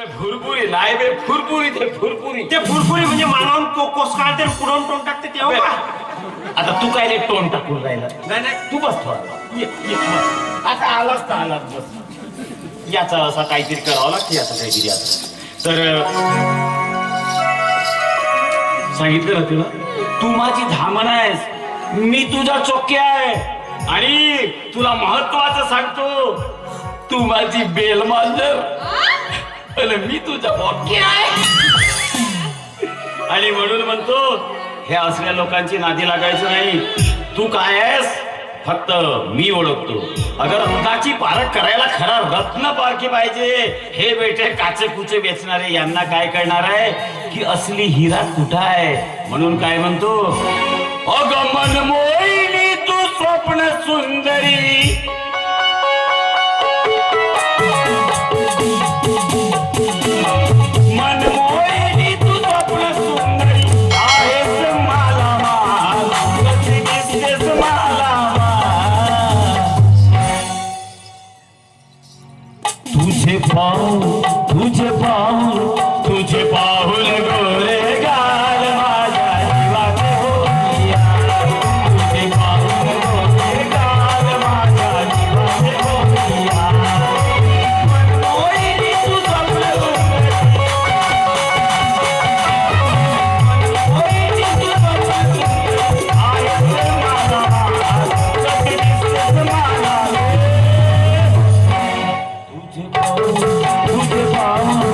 अबे फुरफुरी नाही बे फुरफुरी ते फुरफुरी ते फुरफुरी म्हणजे मानवून को कोस काढते पुढून टोन टाकते तेव्हा का? आता तू काय रे टोन टाकून राहिला? नाही नाही तू बस थोडा. ये, ये, बस. आता आलाच तर आलाच बस. याचा असा काहीतरी करावं लागते याचा काहीतरी आता तर अं, सांगितलं ना तुला तू माझी धामण आहेस मी तुझा चोक्की आहे आणि तुला महत्वाचं सांगतो तू माझी बेल मांजर आणि मी तुझा मोठी आहे. आणि म्हणून म्हणतो हे असल्या लोकांची नादी लागायचं नाही. तू काय आहेस? फक्त मी ओळखतो. अगर रत्नाची पारख करायला खरा रत्न पारखी पाहिजे हे बेटे काचे कुचे वेचणारे यांना काय करणार आहे? की असली हिरा कुठं आहे? म्हणून काय म्हणतो अग मन मोहिनी तू स्वप्न सुंदरी तुझे Who's the bomb?